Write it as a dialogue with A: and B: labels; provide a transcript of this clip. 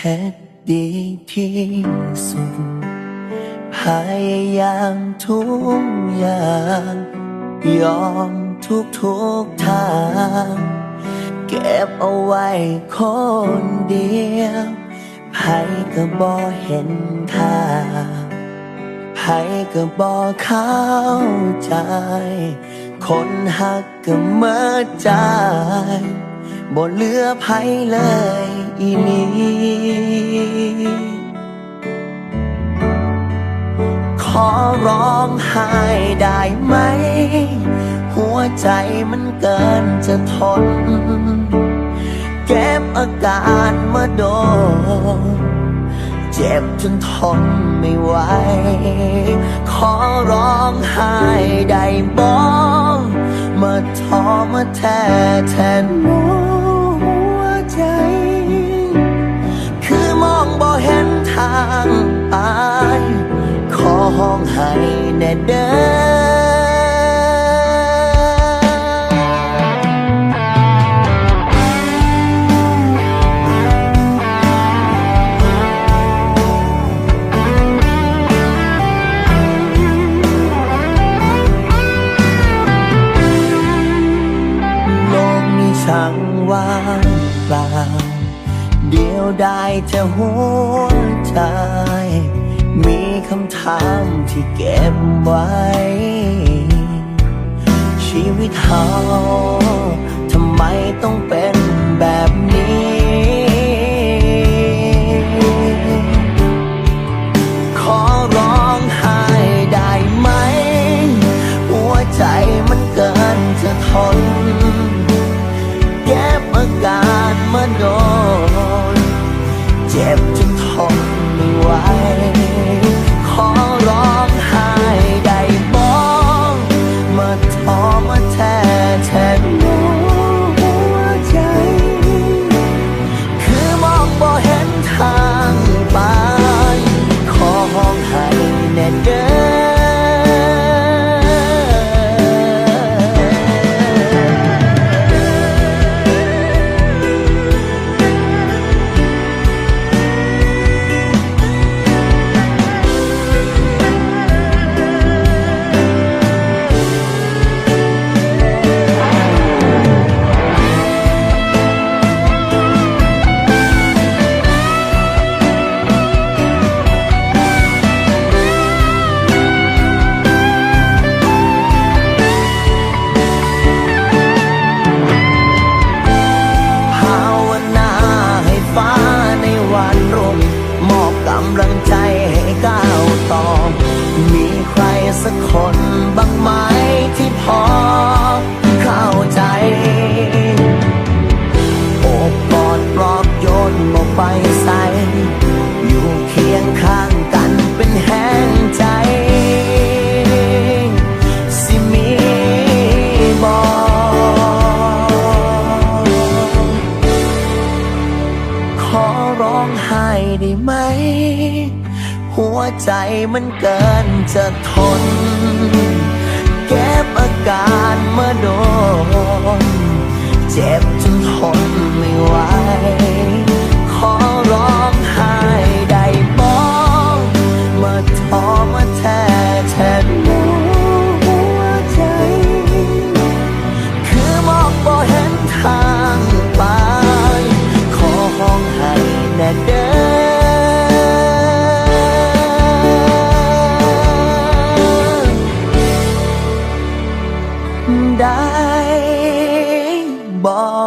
A: เฮ็ดดีที่สุด พยายามทุกอย่าง ยอมทุกทุกทาง เก็บเอาไว้คนเดียวไผก็บ่เห็นค่าไผก็บ่เข้าใจ คนหักก็เมื่อใจบ่เหลือไผเลย อีลีขอร้องไห้ได้ไหม หัวใจมันเกินจะทน เก็บอาการมาโดนเจ็บจนทนไม่ไหว ขอร้องไห้ได้บอกมาทอมาแทแทนหัว ห้องให้แน่เด้อโลกนี้ช่างว่างเปล่า เดียวได้แต่หัวใจ คำถามที่เก็บไว้ ชีวิตเขาทำไมต้องเป็นแบบนี้ ขอร้องไห้ได้ไหม หัวใจมันเกินจะทนเก็บอาการมาโดน เจ็บจน ใจมันเกินจะทน เก็บอาการมาโดนเจ็บ ได้บอก